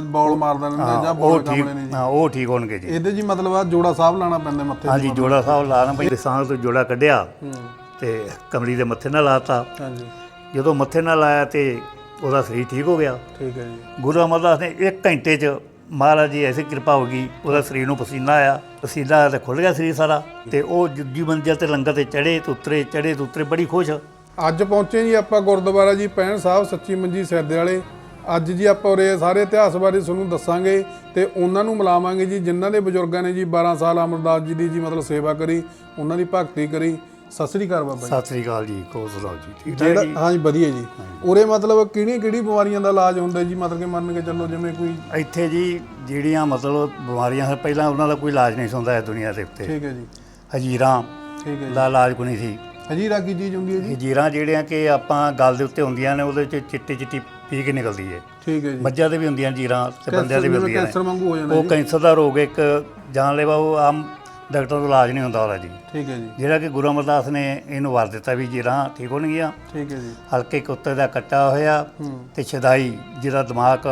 Bowel ਮਾਰਦਾ ਰਹਿੰਦਾ ਜਾਂ ਬੌਲ ਉਹ ਨੇ ਜੀ। ਹਾਂ ਉਹ ਠੀਕ ਹੋਣਗੇ ਜੀ। ਇਹਦੇ ਜੀ ਮਤਲਬ ਆ ਜੋੜਾ ਸਾਹਿਬ ਲਾਣਾ ਪੈਂਦਾ ਮੱਥੇ ਤੇ ਹਾਂਜੀ ਜੋੜਾ ਸਾਹਿਬ ਲਾਣਾ ਪਈ ਸਾਂਗ ਤੋਂ ਜੋੜਾ ਕੱਢਿਆ ਹੂੰ। ਤੇ ਕਮਲੀ ਦੇ ਮੱਥੇ ਨਾਲ ਲਾਤਾ। ਹਾਂਜੀ। ਜਦੋਂ ਮੱਥੇ ਨਾਲ ਲਾਇਆ ਤੇ ਉਹਦਾ ਸਰੀਰ ਠੀਕ ਹੋ ਗਿਆ। ਠੀਕ ਹੈ ਜੀ। ਗੁਰੂ ਅਮਰਦਾਸ ਨੇ 1 ਘੰਟੇ 'ਚ ਮਹਾਰਾਜ ਦੀ ਐਸੀ ਕਿਰਪਾ ਹੋ ਗਈ ਉਹਦਾ ਸਰੀਰ ਨੂੰ ਪਸੀਨਾ ਆਇਆ। ਪਸੀਨਾ ਆਇਆ ਤੇ ਖੁੱਲ ਗਿਆ ਸਰੀਰ ਸਾਰਾ। ਤੇ ਉਹ ਦੂਜੀ ਮੰਜ਼ਿਲ ਤੇ ਲੰਗਰ ਤੇ ਚੜੇ ਤੇ ਉਤਰੇ ਚੜੇ ਤੇ ਉਤਰੇ ਬੜੀ ਖੁਸ਼। ਅੱਜ ਪਹੁੰਚੇ ਜੀ ਆਪਾਂ ਗੁਰਦੁਆਰਾ ਜੀ ਪੈਣ ਸਾਹਿਬ ਸੱਚੀ ਮੰਜੀ ਸੈਦੇ ਵਾਲੇ। ਅੱਜ ਜੀ ਆਪਾਂ ਉਰੇ ਸਾਰੇ ਇਤਿਹਾਸ ਬਾਰੇ ਤੁਹਾਨੂੰ ਦੱਸਾਂਗੇ ਤੇ ਉਹਨਾਂ ਨੂੰ ਮਿਲਾਵਾਂਗੇ ਜੀ ਜਿਨ੍ਹਾਂ ਦੇ ਬਜ਼ੁਰਗਾਂ ਨੇ ਜੀ 12 ਸਾਲ ਅਮਰਦਾਸ ਜੀ ਦੀ ਜੀ ਮਤਲਬ ਸੇਵਾ ਕਰੀ ਉਹਨਾਂ ਦੀ ਭਗਤੀ ਕਰੀ। ਸਤਿ ਸ੍ਰੀ ਅਕਾਲ ਬਾਬਾ ਜੀ। ਸਤਿ ਸ੍ਰੀ ਅਕਾਲ ਜੀ ਕੋ ਸੁਣਾਓ ਜੀ ਠੀਕ ਠਾਕ ਜੀ? ਹਾਂਜੀ ਵਧੀਆ ਜੀ। ਉਰੇ ਮਤਲਬ ਕਿਹੜੀਆਂ ਕਿਹੜੀ ਬਿਮਾਰੀਆਂ ਦਾ ਇਲਾਜ ਹੁੰਦਾ ਜੀ? ਮਤਲਬ ਕਿ ਮੰਨ ਕੇ ਚੱਲੋ ਜਿਵੇਂ ਕੋਈ ਇੱਥੇ ਜੀ ਜਿਹੜੀਆਂ ਮਤਲਬ ਬਿਮਾਰੀਆਂ ਹੈ ਪਹਿਲਾਂ ਉਹਨਾਂ ਦਾ ਕੋਈ ਇਲਾਜ ਨਹੀਂ ਹੁੰਦਾ ਇਸ ਦੁਨੀਆ ਦੇ ਉੱਤੇ। ਠੀਕ ਹੈ ਜੀ। ਹਜੀਰਾਂ ਠੀਕ ਹੈ ਜੀ। ਦਾ ਇਲਾਜ ਕੋਈ ਨਹੀਂ ਸੀ। ਹਜੀਰਾ ਕੀ ਚੀਜ਼ ਹੁੰਦੀ ਹੈ ਜੀ? ਹਜੀਰਾਂ ਜਿਹੜੀਆਂ ਕਿ ਆਪਾਂ ਗਲ ਦੇ ਉੱਤੇ ਹੁੰਦੀਆਂ ਨੇ ਉਹਦੇ ਵਿੱਚ ਚਿੱਟੀ ਚਿੱਟੀ ਪੀਕ ਨਿਕਲਦੀ ਹੈ। ਠੀਕ ਹੈ ਜੀ। ਮੱਝਾਂ ਦੇ ਵੀ ਹੁੰਦੀਆਂ ਜੀਰਾਂ ਤੇ ਬੰਦਿਆਂ ਦੇ ਵੀ ਹੁੰਦੀਆਂ ਕੈਂਸਰ ਵਾਂਗੂ ਹੋ ਜਾਂਦਾ ਉਹ ਜੀ। ਕੈਂਸਰ ਦਾ ਰੋਗ ਇੱਕ ਜਾਨਲੇਵਾ ਉਹ ਆਮ ਡਾਕਟਰ ਤੋਂ ਇਲਾਜ ਨਹੀਂ ਹੁੰਦਾ ਉਹਦਾ ਜੀ। ਠੀਕ ਹੈ ਜੀ। ਜਿਹੜਾ ਕਿ ਗੁਰੂ ਅਮਰਦਾਸ ਨੇ ਇਹਨੂੰ ਵਰ ਦਿੱਤਾ ਵੀ ਜੀਰਾਂ ਠੀਕ ਹੋਣਗੀਆਂ। ਠੀਕ ਹੈ ਜੀ। ਹਲਕੇ ਕੁੱਤੇ ਦਾ ਕੱਟਾ ਹੋਇਆ ਹੂੰ। ਤੇ ਛਦਾਈ ਜਿਹਦਾ ਦਿਮਾਗ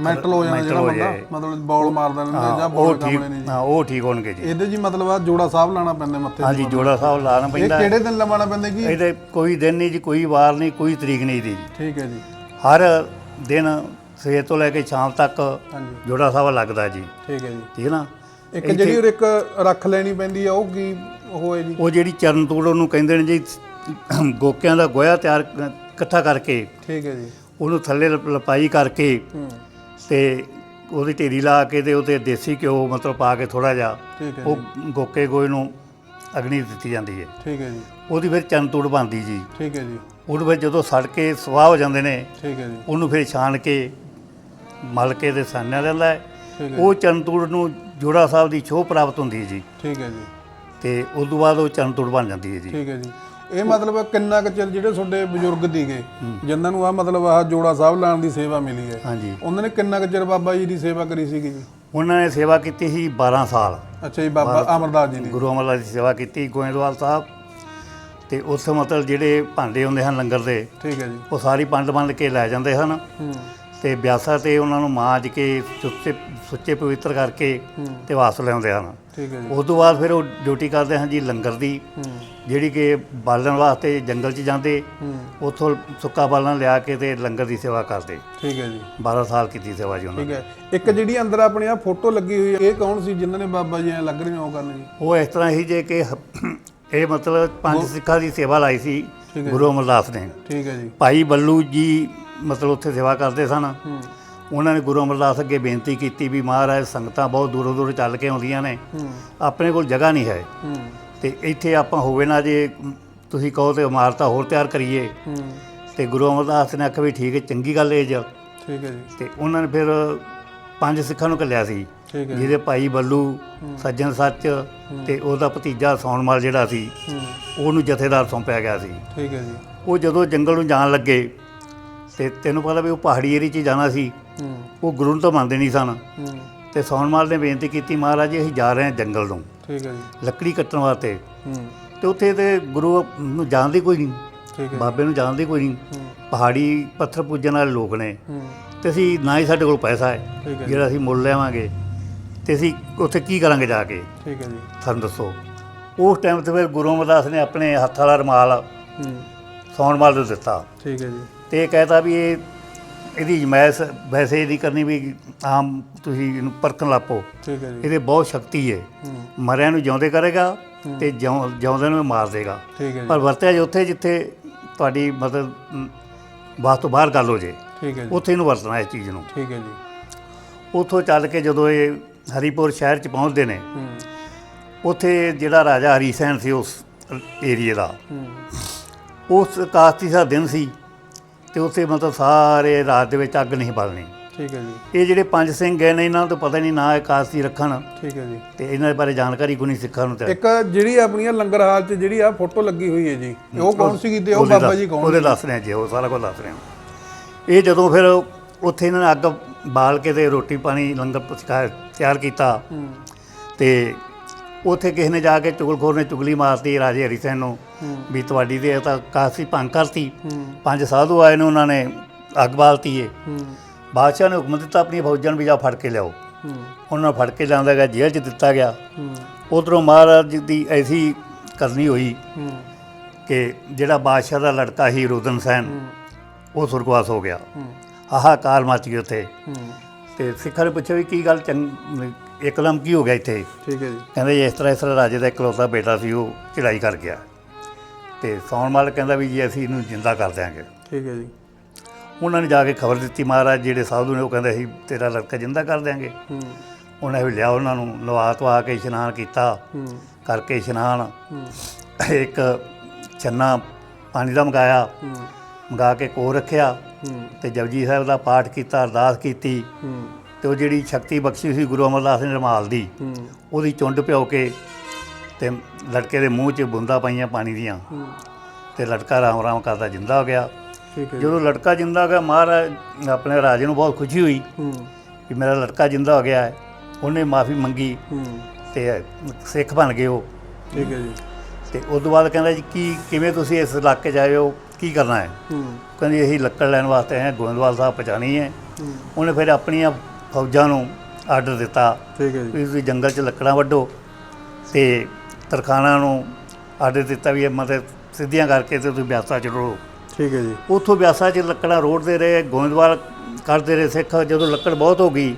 ਮੈਂਟਲ ਹੋ ਜਾਂਦਾ ਜਿਹੜਾ ਹੋ ਬੰਦਾ। ਮਤਲਬ ਬੌਲ ਮਾਰਦਾ ਰਹਿੰਦਾ ਜਾਂ ਹਾਂ, ਬੌਲ ਉਹ ਕੰਮ ਠੀਕ ਨੇ ਜੀ। ਹਾਂ ਉਹ ਠੀਕ ਹੋਣਗੇ ਜੀ। ਇਹਦੇ ਜੀ ਮਤਲਬ ਆ ਜੋੜਾ ਸਾਹਿਬ ਲਾਣਾ ਪੈਂਦਾ ਮੱਥੇ ਤੇ ਹਾਂਜੀ ਜੋੜਾ ਸਾਹਿਬ ਲਾਣਾ ਇਹ ਪੈਂਦਾ। ਕਿਹੜੇ ਦਿਨ ਲਵਾਉਣਾ ਪੈਂਦਾ ਜੀ? ਇਹਦੇ ਕੋਈ ਦਿਨ ਨਹੀਂ ਜੀ ਕੋਈ ਵਾਰ ਨਹੀਂ ਕੋਈ ਤਰੀਕ ਨਹੀਂ ਦੀ ਜੀ। ਠੀਕ ਹੈ ਜੀ। ਹਰ ਦਿਨ ਸਵੇਰ ਤੋਂ ਲੈ ਕੇ ਸ਼ਾਮ ਤੱਕ ਹਾਂਜੀ। ਜੋੜਾ ਸਾਹਿਬ ਲੱਗਦਾ ਜੀ। ਠੀਕ ਹੈ ਜੀ। ਠੀਕ ਹੈ ਨਾ? ਇੱਕ ਜਿਹੜੀ ਉਹ ਇੱਕ ਰੱਖ ਲੈਣੀ ਪੈਂਦੀ ਆ ਉਹ ਕੀ ਉਹ ਹੈ ਜੀ? ਉਹ ਜਿਹੜੀ ਚਰਨ ਤੂੜ ਉਹਨੂੰ ਕਹਿੰਦੇ ਨੇ ਜੀ ਗੋਕਿਆਂ ਦਾ ਗੋਇਆ ਤਿਆਰ ਕ- ਇਕੱਠਾ ਕਰਕੇ ਠੀਕ ਹੈ ਜੀ। ਉਹਨੂੰ ਥੱਲੇ ਲਪ- ਲਪਾਈ ਕਰਕੇ ਹੂੰ। ਤੇ ਉਹਦੀ ਢੇਰੀ ਲਾ ਕੇ ਤੇ ਉਹਤੇ ਦੇਸੀ ਘਿਓ ਮਤਲਬ ਪਾ ਕੇ ਥੋੜਾ ਜਿਹਾ ਠੀਕ ਹੈ ਉਹ ਜੀ। ਗੋਕੇ ਗੋਏ ਨੂੰ ਅਗਨੀ ਦਿੱਤੀ ਜਾਂਦੀ ਹੈ। ਠੀਕ ਹੈ ਜੀ। ਉਹਦੀ ਫਿਰ ਚਰਨ ਤੂੜ ਬਣਦੀ ਜੀ। ਠੀਕ ਹੈ ਜੀ। ਉਹਨੂੰ ਫਿਰ ਜਦੋਂ ਸੜ ਕੇ ਸਵਾਹ ਹੋ ਜਾਂਦੇ ਨੇ ਠੀਕ ਹੈ ਜੀ। ਉਹਨੂੰ ਫਿਰ ਛਾਣ ਕੇ ਮਲ ਕੇ ਤੇ ਸਾਨਿਆ ਜਾਂਦਾ ਹੈ ਠੀਕ ਹੈ ਉਹ ਚਰਨ ਤੂੜ ਨੂੰ ਜੋੜਾ ਸਾਹਿਬ ਦੀ ਛੋਹ ਪ੍ਰਾਪਤ ਹੁੰਦੀ ਹੈ ਜੀ। ਠੀਕ ਹੈ ਜੀ। ਤੇ ਉਸ ਤੋਂ ਬਾਅਦ ਉਹ ਚਰਨ ਤੂੜ ਬਣ ਜਾਂਦੀ ਹੈ ਜੀ। ਠੀਕ ਹੈ ਜੀ। ਇਹ ਮਤਲਬ ਕਿੰਨਾ ਕੁ ਚਿਰ ਜਿਹੜੇ ਤੁਹਾਡੇ ਬਜ਼ੁਰਗ ਦੀਗੇ ਜਿਨ੍ਹਾਂ ਨੂੰ ਆ ਮਤਲਬ ਆ ਜੋੜਾ ਸਾਹਿਬ ਲਾਉਣ ਦੀ ਸੇਵਾ ਮਿਲੀ ਹੈ ਹਾਂਜੀ। ਉਹਨਾਂ ਨੇ ਕਿੰਨਾ ਕੁ ਚਿਰ ਬਾਬਾ ਜੀ ਦੀ ਸੇਵਾ ਕਰੀ ਸੀਗੀ ਜੀ? ਉਹਨਾਂ ਨੇ ਸੇਵਾ ਕੀਤੀ ਸੀ 12 ਸਾਲ। ਅੱਛਾ ਜੀ ਬਾਬਾ ਅਮਰਦਾਸ ਜੀ ਦੀ। ਗੁਰੂ ਅਮਰਦਾਸ ਦੀ ਸੇਵਾ ਕੀਤੀ ਗੋਇੰਦਵਾਲ ਸਾਹਿਬ ਤੇ ਉੱਥੇ ਮਤਲਬ ਜਿਹੜੇ ਭਾਂਡੇ ਹੁੰਦੇ ਹਨ ਲੰਗਰ ਦੇ ਠੀਕ ਹੈ ਜੀ। ਉਹ ਸਾਰੀ ਪੰਡ ਬੰਦ ਕੇ ਲੈ ਜਾਂਦੇ ਹਨ। ਹੂੰ। ਤੇ ਬਿਆਸਾ ਤੇ ਉਹਨਾਂ ਨੂੰ ਮਾਂਜ ਕੇ ਸੁੱਚੇ ਸੁੱਚੇ ਪਵਿੱਤਰ ਕਰਕੇ ਹੂੰ। ਤੇ ਵਾਪਸ ਲਿਆਉਂਦੇ ਹਨ। ਠੀਕ ਹੈ ਜੀ। ਉਸ ਤੋਂ ਬਾਅਦ ਫਿਰ ਉਹ ਡਿਊਟੀ ਕਰਦੇ ਹਨ ਜੀ ਲੰਗਰ ਦੀ ਹੂੰ। ਜਿਹੜੀ ਕਿ ਬਾਲਣ ਵਾਸਤੇ ਜੰਗਲ 'ਚ ਜਾਂਦੇ ਹੂੰ। ਉੱਥੋਂ ਸੁੱਕਾ ਬਾਲਣ ਲਿਆ ਕੇ ਤੇ ਲੰਗਰ ਦੀ ਸੇਵਾ ਕਰਦੇ। ਠੀਕ ਹੈ ਜੀ। 12 ਸਾਲ ਕੀਤੀ ਸੇਵਾ ਜੀ ਉਹਨਾਂ ਠੀਕ ਹੈ। ਇੱਕ ਜਿਹੜੀ ਅੰਦਰ ਆਪਣੀ ਆ ਫੋਟੋ ਲੱਗੀ ਹੋਈ ਹੈ ਇਹ ਕੌਣ ਸੀ? ਜਿਨ੍ਹਾਂ ਨੇ ਬਾਬਾ ਜੀ ਐ ਲੱਗ ਰਹੇ ਉਹ ਕਰਨ ਜੀ? ਉਹ ਇਸ ਤਰ੍ਹਾਂ ਹੀ ਜੇ ਕਿ ਇਹ ਮਤਲਬ ਪੰਜ ਸਿੱਖਾਂ ਦੀ ਸੇਵਾ ਲਾਈ ਸੀ ਗੁਰੂ ਅਮਰਦਾਸ ਨੇ। ਠੀਕ ਹੈ ਜੀ। ਭਾਈ ਬੱਲੂ ਜੀ ਮਤਲਬ ਉੱਥੇ ਸੇਵਾ ਕਰਦੇ ਸਨ। ਉਹਨਾਂ ਨੇ ਗੁਰੂ ਅਮਰਦਾਸ ਅੱਗੇ ਬੇਨਤੀ ਕੀਤੀ ਵੀ ਮਹਾਰਾਜ ਸੰਗਤਾਂ ਬਹੁਤ ਦੂਰੋਂ ਦੂਰੋਂ ਚੱਲ ਕੇ ਆਉਂਦੀਆਂ ਨੇ। ਆਪਣੇ ਕੋਲ ਜਗ੍ਹਾ ਨਹੀਂ ਹੈ। ਤੇ ਇੱਥੇ ਆਪਾਂ ਹੋਵੇ ਨਾ ਜੇ ਤੁਸੀਂ ਕਹੋ ਤੇ ਇਮਾਰਤਾਂ ਹੋਰ ਤਿਆਰ ਕਰੀਏ। ਤੇ ਗੁਰੂ ਅਮਰਦਾਸ ਨੇ ਆਖਿਆ ਵੀ ਠੀਕ ਹੈ ਚੰਗੀ ਗੱਲ ਹੈ ਜੀ। ਠੀਕ ਹੈ ਜੀ। ਤੇ ਉਹਨਾਂ ਨੇ ਫਿਰ ਪੰਜ ਸਿੱਖਾਂ ਨੂੰ ਘੱਲਿਆ ਸੀ। ਠੀਕ ਹੈ। ਜਿਹਦੇ ਭਾਈ ਬੱਲੂ ਸੱਜਣ ਸੱਚ ਤੇ ਉਹਦਾ ਭਤੀਜਾ ਸੌਣਮਾਲ ਜਿਹੜਾ ਸੀ ਉਹਨੂੰ ਜਥੇਦਾਰ ਸੌਂਪਿਆ ਗਿਆ ਸੀ। ਠੀਕ ਹੈ ਜੀ। ਉਹ ਜਦੋਂ ਜੰਗਲ ਨੂੰ ਜਾਣ ਲੱਗੇ ਤੇ ਤੈਨੂੰ ਪਤਾ ਵੀ ਉਹ ਪਹਾੜੀ ਏਰੀਏ 'ਚ ਜਾਣਾ ਸੀ ਉਹ ਗੁਰੂ ਨੂੰ ਤਾਂ ਮੰਨਦੇ ਨਹੀਂ ਸਨ। ਤੇ ਸੌਣਮਾਲ ਨੇ ਬੇਨਤੀ ਕੀਤੀ ਮਹਾਰਾਜ ਜੀ ਅਸੀਂ ਜਾ ਰਹੇ ਹਾਂ ਜੰਗਲ ਨੂੰ ਠੀਕ ਹੈ ਜੀ। ਲੱਕੜੀ ਕੱਟਣ ਵਾਸਤੇ। ਤੇ ਉੱਥੇ ਤੇ ਗੁਰੂ ਨੂੰ ਜਾਣਦੇ ਕੋਈ ਨਹੀਂ ਠੀਕ ਹੈ। ਬਾਬੇ ਨੂੰ ਜਾਣਦੇ ਕੋਈ ਨਹੀਂ। ਪਹਾੜੀ ਪੱਥਰ ਪੂਜਣ ਵਾਲੇ ਲੋਕ ਨੇ। ਤੇ ਅਸੀਂ ਨਾ ਹੀ ਸਾਡੇ ਕੋਲ ਪੈਸਾ ਹੈ ਜਿਹੜਾ ਅਸੀਂ ਮੁੱਲ ਲਿਆਵਾਂਗੇ। ਤੇ ਅਸੀਂ ਉੱਥੇ ਕੀ ਕਰਾਂਗੇ ਜਾ ਕੇ? ਠੀਕ ਹੈ ਜੀ। ਸਾਨੂੰ ਦੱਸੋ। ਉਸ ਟਾਈਮ ਤੇ ਫਿਰ ਗੁਰੂ ਅਮਰਦਾਸ ਨੇ ਆਪਣੇ ਹੱਥ ਵਾਲਾ ਰਮਾਲ ਹੂੰ। ਸੌਣਮਾਲ ਨੂੰ ਦਿੱਤਾ। ਠੀਕ ਹੈ ਜੀ। ਤੇ ਇਹ ਕਹਿਤਾ ਵੀ ਇਹ ਇਹਦੀ ਜਮੈਸ ਵੈਸੇ ਇਹਦੀ ਕਰਨੀ ਵੀ ਆਮ ਤੁਸੀਂ ਇਹਨੂੰ ਪਰਖਣ ਲੱਪੋ ਠੀਕ ਹੈ ਜੀ। ਇਹਦੇ ਬਹੁਤ ਸ਼ਕਤੀ ਹੈ ਹੂੰ। ਮਰਿਆਂ ਨੂੰ ਜਿਉਂਦੇ ਕਰੇਗਾ ਤੇ ਜਿਉਂ ਜਿਉਂਦੇ ਨੂੰ ਮਾਰ ਦੇਗਾ। ਠੀਕ ਹੈ ਜੀ। ਪਰ ਵਰਤਿਆ ਜੇ ਉੱਥੇ ਜਿੱਥੇ ਤੁਹਾਡੀ ਮਤਲਬ ਅਮ, ਬਾਤ ਤੋਂ ਬਾਹਰ ਗੱਲ ਹੋ ਜੇ ਠੀਕ ਹੈ ਜੀ। ਉੱਥੇ ਇਹਨੂੰ ਵਰਤਣਾ ਇਸ ਚੀਜ਼ ਨੂੰ। ਠੀਕ ਹੈ ਜੀ। ਉੱਥੋਂ ਚੱਲ ਕੇ ਜਦੋਂ ਇਹ ਹਰੀਪੁਰ ਸ਼ਹਿਰ 'ਚ ਪਹੁੰਚਦੇ ਨੇ। ਉੱਥੇ ਜਿਹੜਾ ਰਾਜਾ ਹਰੀ ਸੈਨ ਸੀ ਉਸ ਏਰੀਏ ਦਾ। ਉਸ ਕਾਸਤੀ ਦਾ ਦਿਨ ਸੀ ਤੇ ਉੱਥੇ ਮਤਲਬ ਸਾਰੇ ਰਾਤ ਦੇ ਵਿੱਚ ਅੱਗ ਨਹੀਂ ਬਲਣੀ। ਠੀਕ ਹੈ ਜੀ। ਇਹ ਜਿਹੜੇ ਪੰਜ ਸਿੰਘ ਗਏ ਨੇ ਇਹਨਾਂ ਨੂੰ ਤਾਂ ਪਤਾ ਨਹੀਂ ਨਾ ਇਹ ਕਾਸਤੀ ਰੱਖਣ। ਠੀਕ ਹੈ ਜੀ। ਤੇ ਇਹਨਾਂ ਦੇ ਬਾਰੇ ਜਾਣਕਾਰੀ ਕੋਈ ਨਹੀਂ ਸਿੱਖਾਂ ਨੂੰ ਤੇ ਇੱਕ ਜਿਹੜੀ ਆਪਣੀਆਂ ਲੰਗਰ ਹਾਲ 'ਚ ਜਿਹੜੀ ਆ ਫੋਟੋ ਲੱਗੀ ਹੋਈ ਹੈ ਜੀ ਉਹ ਕੌਣ ਸੀਗੀ ਤੇ ਉਹ ਬਾਬਾ ਜੀ ਕੌਣ ਉਹਦੇ ਦੱਸ ਰਹੇ ਜੀ ਉਹ ਸਾਰਾ ਕੁਝ ਦੱਸ ਰਹੇ। ਇਹ ਜਦੋਂ ਫਿਰ ਉੱਥੇ ਇਹਨਾਂ ਨੇ ਅੱਗ ਬਾਲ ਕੇ ਤੇ ਰੋਟੀ ਪਾਣੀ ਲੰਗਰ ਪਸਕਾ ਤਿਆਰ ਕੀਤਾ। ਹੂੰ ਤੇ ਉੱਥੇ ਕਿਸੇ ਨੇ ਜਾ ਕੇ ਚੁਗਲਖੋਰ ਨੇ ਚੁਗਲੀ ਮਾਰਤੀ ਰਾਜੇ ਹਰੀ ਸਿੰਘ ਨੂੰ, ਵੀ ਤੁਹਾਡੀ ਤੇ ਤਾਂ ਕਾਸੀ ਭੰਗ ਕਰਤੀ। ਪੰਜ ਸਾਧੂ ਆਏ ਨੇ ਉਹਨਾਂ ਨੇ, ਅੱਗ ਬਾਲਤੀ ਏ। ਬਾਦਸ਼ਾਹ ਨੇ ਹੁਕਮ ਦਿੱਤਾ ਆਪਣੀ ਫੌਜਾਂ ਨੂੰ ਵੀ ਜਾ ਫੜ ਕੇ ਲਿਆਓ। ਉਹਨਾਂ ਨੂੰ ਫੜ ਕੇ ਜਾਂਦਾ ਗਿਆ, ਜੇਲ੍ਹ 'ਚ ਦਿੱਤਾ ਗਿਆ। ਉਧਰੋਂ ਮਹਾਰਾਜ ਦੀ ਐਸੀ ਕਰਨੀ ਹੋਈ ਕਿ ਜਿਹੜਾ ਬਾਦਸ਼ਾਹ ਦਾ ਲੜਕਾ ਸੀ ਰੁਦਨ ਸੈਨ, ਉਹ ਸੁਰਗਵਾਸ ਹੋ ਗਿਆ। ਹਾਹਾਕਾਰ ਮਚ ਗਈ ਉੱਥੇ। ਤੇ ਸਿੱਖਾਂ ਨੇ ਪੁੱਛਿਆ ਵੀ ਕੀ ਗੱਲ ਚੰਗ ਇੱਕਦਮ ਕੀ ਹੋ ਗਿਆ ਇੱਥੇ? ਠੀਕ ਹੈ ਜੀ। ਕਹਿੰਦੇ ਇਸ ਤਰ੍ਹਾਂ ਇਸ ਤਰ੍ਹਾਂ ਰਾਜੇ ਦਾ ਇਕਲੌਤਾ ਬੇਟਾ ਸੀ ਉਹ ਚੜਾਈ ਕਰ ਗਿਆ। ਤੇ ਸੌਣ ਮਾਲ ਕਹਿੰਦਾ ਵੀ ਜੀ ਅਸੀਂ ਇਹਨੂੰ ਜਿੰਦਾ ਕਰ ਦਿਆਂਗੇ। ਠੀਕ ਹੈ ਜੀ। ਉਹਨਾਂ ਨੇ ਜਾ ਕੇ ਖਬਰ ਦਿੱਤੀ ਮਹਾਰਾਜ ਜਿਹੜੇ ਸਾਧੂ ਨੇ ਉਹ ਕਹਿੰਦੇ ਅਸੀਂ ਤੇਰਾ ਲੜਕਾ ਜਿੰਦਾ ਕਰ ਦਿਆਂਗੇ। ਹੂੰ। ਉਹਨੇ ਵੀ ਲਿਆ ਉਹਨਾਂ ਨੂੰ ਨਵਾ ਧਵਾ ਕੇ ਇਸ਼ਨਾਨ ਕੀਤਾ। ਹੂੰ। ਕਰਕੇ ਇਸ਼ਨਾਨ ਹੂੰ। ਇੱਕ ਛੰਨਾ ਪਾਣੀ ਦਾ ਮੰਗਾਇਆ। ਹੂੰ। ਮੰਗਾ ਕੇ ਕੋ ਰੱਖਿਆ ਤੇ ਜਪਜੀ ਸਾਹਿਬ ਦਾ ਪਾਠ ਕੀਤਾ ਅਰਦਾਸ ਕੀਤੀ ਤੇ ਉਹ ਜਿਹੜੀ ਸ਼ਕਤੀ ਬਖਸ਼ੀ ਸੀ ਗੁਰੂ ਅਮਰਦਾਸ ਨੇ ਰਮਾਲ ਦੀ ਉਹਦੀ ਚੁੰਡ ਭਿਓ ਕੇ ਤੇ ਲੜਕੇ ਦੇ ਮੂੰਹ 'ਚ ਬੁੰਦਾਂ ਪਾਈਆਂ ਪਾਣੀ ਦੀਆਂ ਤੇ ਲੜਕਾ ਰਾਮ ਰਾਮ ਕਰਦਾ ਜਿੰਦਾ ਹੋ ਗਿਆ। ਜਦੋਂ ਲੜਕਾ ਜਿੰਦਾ ਹੋ ਗਿਆ ਮਹਾਰਾਜ ਆਪਣੇ ਰਾਜੇ ਨੂੰ ਬਹੁਤ ਖੁਸ਼ੀ ਹੋਈ ਕਿ ਮੇਰਾ ਲੜਕਾ ਜਿੰਦਾ ਹੋ ਗਿਆ ਹੈ ਉਹਨੇ ਮਾਫੀ ਮੰਗੀ ਤੇ ਸਿੱਖ ਬਣ ਗਏ ਉਹ। ਠੀਕ ਹੈ ਜੀ। ਤੇ ਉਸ ਤੋਂ ਬਾਅਦ ਕਹਿੰਦਾ ਜੀ ਕੀ ਕਿਵੇਂ ਤੁਸੀਂ ਇਸ ਇਲਾਕੇ 'ਚ ਆਏ ਹੋ? ਕੀ ਕਰਨਾ ਹੈ? ਕਹਿੰਦੇ ਅਸੀਂ ਲੱਕੜ ਲੈਣ ਵਾਸਤੇ ਆਏ ਹਾਂ ਗੋਇੰਦਵਾਲ ਸਾਹਿਬ ਪਹੁੰਚਾਉਣੀ ਹੈ। ਉਹਨੇ ਫਿਰ ਆਪਣੀਆਂ ਫੌਜਾਂ ਨੂੰ ਆਰਡਰ ਦਿੱਤਾ ਠੀਕ ਹੈ ਜੀ। ਤੁਸੀਂ ਜੰਗਲ 'ਚ ਲੱਕੜਾਂ ਵੱਢੋ ਤੇ ਤਰਖਾਣਾ ਨੂੰ ਆਰਡਰ ਦਿੱਤਾ ਵੀ ਇਹ ਮਤਲਬ ਸਿੱਧੀਆਂ ਕਰਕੇ ਤੇ ਤੁਸੀਂ ਬਿਆਸਾ ਚ ਰੋ ਠੀਕ ਹੈ ਜੀ। ਉੱਥੋਂ ਬਿਆਸਾ 'ਚ ਲੱਕੜਾਂ ਰੋੜਦੇ ਰਹੇ ਗੋਇੰਦਵਾਲ ਕਰਦੇ ਰਹੇ ਸਿੱਖ ਜਦੋਂ ਲੱਕੜ ਬਹੁਤ ਹੋ ਗਈ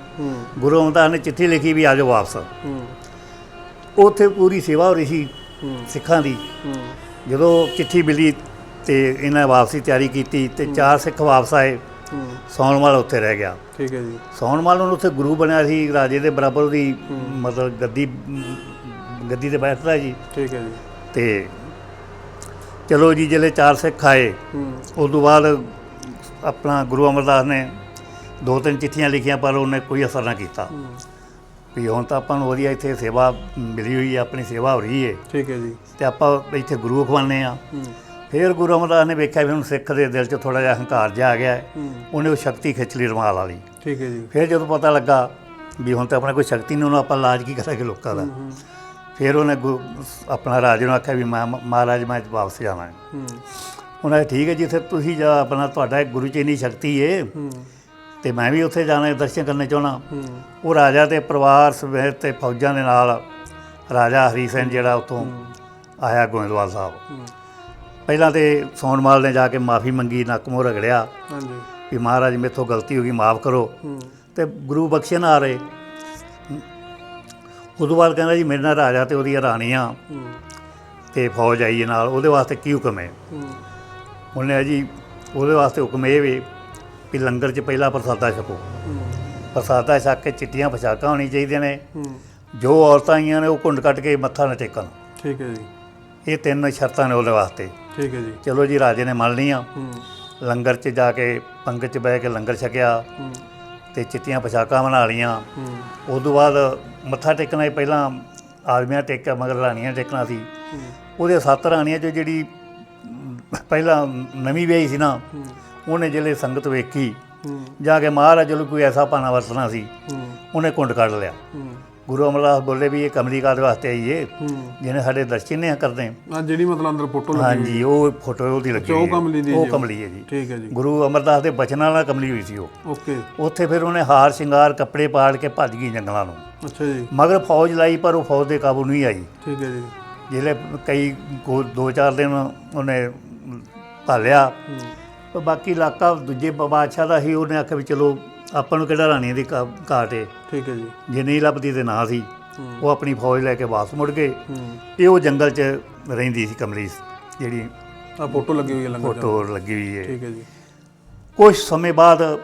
ਗੁਰੂ ਅਮਰਦਾਸ ਨੇ ਚਿੱਠੀ ਲਿਖੀ ਵੀ ਆ ਜਾਓ ਵਾਪਸ। ਉੱਥੇ ਪੂਰੀ ਸੇਵਾ ਹੋ ਰਹੀ ਸੀ ਸਿੱਖਾਂ ਦੀ। ਜਦੋਂ ਚਿੱਠੀ ਮਿਲੀ ਤੇ ਇਹਨਾਂ ਵਾਪਸੀ ਤਿਆਰੀ ਕੀਤੀ ਤੇ ਚਾਰ ਸਿੱਖ ਵਾਪਸ ਆਏ। ਸੌਣਵਾਲ ਉੱਥੇ ਰਹਿ ਗਿਆ। ਠੀਕ ਹੈ ਜੀ। ਸੌਣਵਾਲ ਨੂੰ ਉੱਥੇ ਗੁਰੂ ਬਣਿਆ ਸੀ ਰਾਜੇ ਦੇ ਬਰਾਬਰ ਉਹਦੀ ਮਤਲਬ ਗੱਦੀ ਗੱਦੀ ਤੇ ਬੈਠਦਾ ਜੀ। ਠੀਕ ਹੈ ਜੀ। ਤੇ ਚਲੋ ਜੀ ਜਿਹੜੇ ਚਾਰ ਸਿੱਖ ਆਏ ਉਸ ਤੋਂ ਬਾਅਦ ਆਪਣਾ ਗੁਰੂ ਅਮਰਦਾਸ ਨੇ ਦੋ ਤਿੰਨ ਚਿੱਠੀਆਂ ਲਿਖੀਆਂ ਪਰ ਉਹਨੇ ਕੋਈ ਅਸਰ ਨਾ ਕੀਤਾ। ਵੀ ਹੁਣ ਤਾਂ ਆਪਾਂ ਨੂੰ ਵਧੀਆ ਇੱਥੇ ਸੇਵਾ ਮਿਲੀ ਹੋਈ ਹੈ ਆਪਣੀ ਸੇਵਾ ਹੋ ਰਹੀ ਹੈ। ਠੀਕ ਹੈ ਜੀ। ਤੇ ਆਪਾਂ ਇੱਥੇ ਗੁਰੂ ਖਵਾਨੇ ਆ ਫਿਰ ਗੁਰੂ ਅਮਰਦਾਸ ਨੇ ਵੇਖਿਆ ਵੀ ਹੁਣ ਸਿੱਖ ਦੇ ਦਿਲ 'ਚ ਥੋੜਾ ਜਿਹਾ ਹੰਕਾਰ ਜਿਹਾ ਆ ਗਿਆ ਹੈ ਹੂੰ। ਉਹਨੇ ਉਹ ਸ਼ਕਤੀ ਖਿੱਚ ਲਈ ਰਮਾਲ ਵਾਲੀ। ਠੀਕ ਹੈ ਜੀ। ਫਿਰ ਜਦੋਂ ਪਤਾ ਲੱਗਾ ਵੀ ਹੁਣ ਤਾਂ ਆਪਣੇ ਕੋਈ ਸ਼ਕਤੀ ਨਹੀਂ ਉਹਨੂੰ ਆਪਾਂ ਇਲਾਜ ਕੀ ਕਰਾਂਗੇ ਲੋਕਾਂ ਦਾ। ਹੂੰ ਫਿਰ ਉਹਨੇ ਗੁ- ਆਪਣਾ ਰਾਜੇ ਨੂੰ ਆਖਿਆ ਵੀ ਮੈਂ ਮਹਾਰਾਜ ਮੈਂ ਵਾਪਸ ਜਾਣਾ ਹੈ। ਹੂੰ। ਉਹਨਾਂ ਨੇ ਠੀਕ ਹੈ ਜਿੱਥੇ ਤੁਸੀਂ ਜਾ ਆਪਣਾ ਤੁਹਾਡਾ ਗੁਰੂ ਚ ਇੰਨੀ ਸ਼ਕਤੀ ਏ। ਹੂੰ। ਤੇ ਮੈਂ ਵੀ ਉੱਥੇ ਜਾਣਾ ਦਰਸ਼ਨ ਕਰਨੇ ਚਾਹਣਾ ਹੂੰ। ਉਹ ਰਾਜਾ ਤੇ ਪਰਿਵਾਰ ਸਮੇਤ ਤੇ ਫੌਜਾਂ ਦੇ ਨਾਲ ਰਾਜਾ ਹਰੀ ਸਿੰਘ ਜਿਹੜਾ ਉੱਥੋਂ ਆਇਆ ਗੋਇੰਦਵਾਲ ਸਾਹਿਬ। ਹੂੰ। ਪਹਿਲਾਂ ਤੇ ਸੋਨਮਾਲ ਨੇ ਜਾ ਕੇ ਮਾਫੀ ਮੰਗੀ ਨੱਕ ਮੂੰਹ ਰਗੜਿਆ। ਹਾਂਜੀ। ਵੀ ਮਹਾਰਾਜ ਮੇਥੋਂ ਗਲਤੀ ਹੋ ਗਈ ਮਾਫ ਕਰੋ। ਹੂੰ। ਤੇ ਗੁਰੂ ਬਖਸ਼ੇ ਨਾ ਆ ਰਹੇ। ਉਦੋਂ ਬਾਅਦ ਕਹਿੰਦਾ ਜੀ ਮੇਰੇ ਨਾਲ ਰਾਜਾ ਤੇ ਉਹਦੀਆਂ ਰਾਣੀਆਂ ਹੂੰ। ਤੇ ਫੌਜ ਆਈ ਹੈ ਨਾਲ ਉਹਦੇ ਵਾਸਤੇ ਕੀ ਹੁਕਮ ਹੈ? ਹੂੰ। ਉਹਨੇ ਆ ਜੀ ਉਹਦੇ ਵਾਸਤੇ ਹੁਕਮ ਇਹ ਵੇ ਵੀ ਲੰਗਰ 'ਚ ਪਹਿਲਾ ਪ੍ਰਸਾਦਾ ਛਕੋ। ਪ੍ਰਸਾਦਾ ਛਕ ਕੇ ਚਿੱਟੀਆਂ ਪੋਸ਼ਾਕਾਂ ਹੋਣੀ ਚਾਹੀਦੀਆਂ ਨੇ। ਹੂੰ। ਜੋ ਔਰਤਾਂ ਆਈਆਂ ਨੇ ਉਹ ਕੁੰਡ ਕੱਟ ਕੇ ਮੱਥਾ ਨਾ ਟੇਕਣ। ਠੀਕ ਹੈ ਜੀ। ਇਹ ਤਿੰਨ ਸ਼ਰਤਾਂ ਨੇ ਉਹਦੇ ਵਾਸਤੇ। ਠੀਕ ਹੈ ਜੀ। ਚਲੋ ਜੀ ਰਾਜੇ ਨੇ ਮੰਨ ਲਈਆਂ। ਹੂੰ। ਲੰਗਰ 'ਚ ਜਾ ਕੇ ਪੰਗਤ 'ਚ ਬਹਿ ਕੇ ਲੰਗਰ ਛਕਿਆ ਹੂੰ। ਤੇ ਚਿੱਟੀਆਂ ਪੋਸ਼ਾਕਾਂ ਬਣਾ ਲੀਆਂ ਹੂੰ। ਉਸ ਤੋਂ ਬਾਅਦ ਮੱਥਾ ਟੇਕਣਾ ਹੀ ਪਹਿਲਾਂ ਆਦਮੀਆਂ ਟੇਕਿਆ ਮਗਰ ਰਾਣੀਆਂ ਟੇਕਣਾ ਸੀ। ਉਹਦੇ ਸੱਤ ਰਾਣੀਆਂ 'ਚ ਜਿਹੜੀ ਪਹਿਲਾਂ ਨਵੀਂ ਵਿਆਹੀ ਸੀ ਨਾ ਉਹਨੇ ਜਿਹੜੇ ਸੰਗਤ ਵੇਖੀ ਜਾ ਕੇ ਮਹਾਰਾਜ ਜਦੋਂ ਕੋਈ ਐਸਾ ਪਾਣਾ ਵਰਤਣਾ ਸੀ ਉਹਨੇ ਕੁੰਡ ਕੱਢ ਲਿਆ। ਗੁਰੂ ਅਮਰਦਾਸ ਬੋਲੇ ਵੀ ਇਹ ਕਮਲੀ ਕਾਦ ਵਾਸਤੇ ਆਈ ਏ। ਜਿਹਨੇ ਸਾਡੇ ਦਰਸ਼ਨ ਨੇ ਕਰਦੇ। ਆ ਜਿਹੜੀ ਮਤਲਬ ਅੰਦਰ ਫੋਟੋ ਲੱਗੀ ਹਾਂਜੀ ਉਹ ਫੋਟੋ ਉਹਦੀ ਲੱਗੀ ਉਹ। ਕਮਲੀ ਦੀ ਉਹ। ਕਮਲੀ ਹੈ ਜੀ। ਠੀਕ ਹੈ ਜੀ। ਗੁਰੂ ਅਮਰਦਾਸ ਦੇ ਬਚਨਾਂ ਨਾਲ ਕਮਲੀ ਹੋਈ ਸੀ ਉਹ। ਓਕੇ। ਉੱਥੇ ਫਿਰ ਉਹਨੇ ਹਾਰ ਸ਼ਿੰਗਾਰ ਕੱਪੜੇ ਪਾੜ ਕੇ ਭੱਜ ਗਈ ਜੰਗਲਾਂ ਨੂੰ। ਅੱਛਾ ਜੀ। ਮਗਰ ਫੌਜ ਲਾਈ ਪਰ ਉਹ ਫੌਜ ਦੇ ਕਾਬੂ ਨਹੀਂ ਆਈ। ਠੀਕ ਹੈ ਜੀ। ਜਿਹੜੇ ਕਈ ਦੋ ਚਾਰ ਦਿਨ ਉਹਨੇ ਭਾਲਿਆ। ਪਰ ਬਾਕੀ ਇਲਾਕਾ ਦੂਜੇ ਬਾਦਸ਼ਾਹ ਦਾ ਹੀ ਉਹਨੇ ਆਖਿਆ ਵੀ ਚਲੋ ਆਪਾਂ ਨੂੰ ਕਿਹੜਾ ਰਾਣੀ ਦੀ ਘਾ- ਘਾਟ ਏ? ਠੀਕ ਹੈ ਜੀ। ਜੇ ਨਹੀਂ ਲੱਭਦੀ ਤੇ ਨਾ ਸੀ। ਹੂੰ। ਉਹ ਆਪਣੀ ਫੌਜ ਲੈ ਕੇ ਵਾਪਸ ਮੁੜ ਗਏ। ਹੂੰ। ਇਹ ਉਹ ਜੰਗਲ 'ਚ ਰਹਿੰਦੀ ਸੀ ਕਮਲੀ ਜਿਹੜੀ ਆ ਫੋਟੋ ਲੱਗੀ ਹੋਈ ਹੈ ਲੰਗਰ ਫੋਟੋ ਲੱਗੀ ਹੋਈ ਹੈ। ਠੀਕ ਹੈ ਜੀ। ਕੁਝ ਸਮੇਂ ਬਾਅਦ